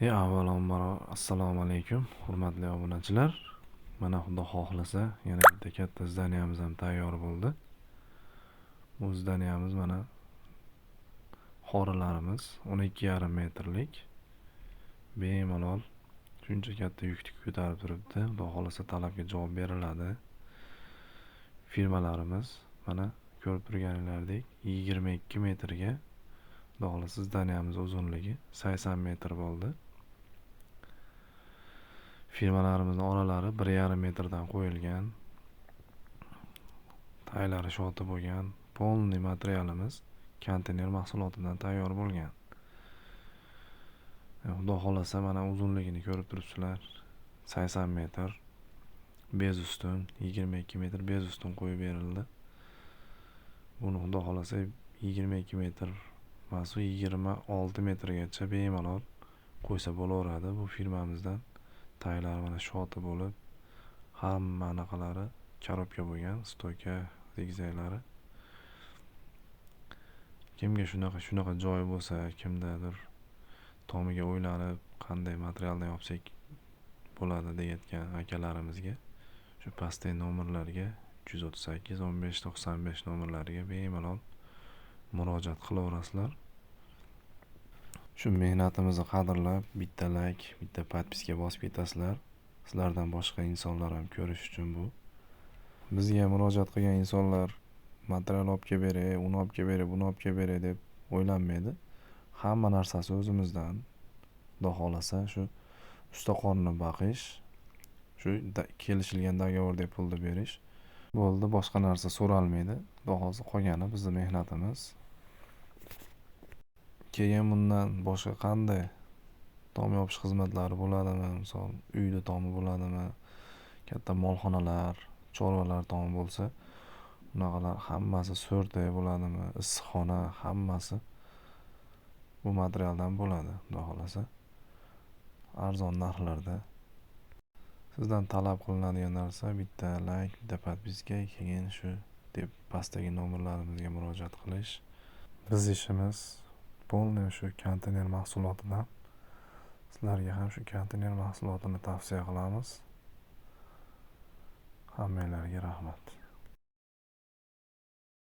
E avvalambor assalomu alaykum hurmatli obunachilar. Mana xudo xohlasa yana bitta katta zdaniyamiz ham tayyor bo'ldi. Bu zdaniyamiz mana xorilarimiz o'n ikki yarim metrlik. Bemalol shuncha katta yukni ko'tarib turibdi. Xudo xohlasa talabga javob beriladi. Firmalarimiz mana ko'rib turganinglardek yigirma ikki metrga xudo xohlasa zdaniyamiz uzunligi sakson metr bo'ldi. Firmalarimizni oralari bir yarim metrdan qo'yilgan taylari shoti bo'lgan полный materialimiz konteyner mahsulotidan tayyor bo'lgan. E, xudo xohlasa mana uzunligini ko'rib turibsizlar. Sakson metr bez ustun yigirma ikki metr bez ustun qo'yib berildi. Buni xudo xohlasa yigirma ikki metr emasu yigirma olti metrgacha bemalol qo'ysa bo'laveradi. Bu firmamizdan taglari mana shoti bo'lib hamma anaqalari korobka bo'lgan stoyka ryukzaklari kimga shunaqa shunaqa joy bo'lsa kimdadir tomiga o'ylanib qanday materialdan yopsak bo'ladi deyayotgan akalarimizga shu pastdagi nomerlarga uch yuz o'ttiz sakkiz o'n besh to'qson besh nomerlariga bemalol murojaat qilaverasizlar. Shu mehnatimizni qadrlab bitta layk bitta подписка bosib ketasizlar. Sizlardan boshqa insonlar ham ko'rish uchun bu. Bizga murojaat qilgan insonlar material olib kelib beray uni olib kelib beray buni olib kelib beray deb o'ylanmaydi. Hamma narsasi o'zimizdan xudo xohlasa shu usta qornini baqish shu kelishilgan договорdagi pulni berish bo'ldi. Boshqa narsa so'ralmaydi. Xudo xohlasa qolgani bizni mehnatimiz. Keyin bundan boshqa qanday tom yopish xizmatlari bo'ladimi? Misol uyni tomi bo'ladimi? Katta molxonalar chorvalar tomi bo'lsa unaqalar hammasi so'rtay bo'ladimi? Issiqxona hammasi bu materialdan bo'ladi xudo xohlasa. Arzon narxlarda. Sizdan talab qilinadigan narsa bitta layk bitta подписка keyin shu deb pastdagi nomerlarimizga murojaat qilish. Biz ishimiz polniy shu kontener mahsulotidan sizlarga ham shu kontener mahsulotini tavsiya qilamiz hammanglarga rahmat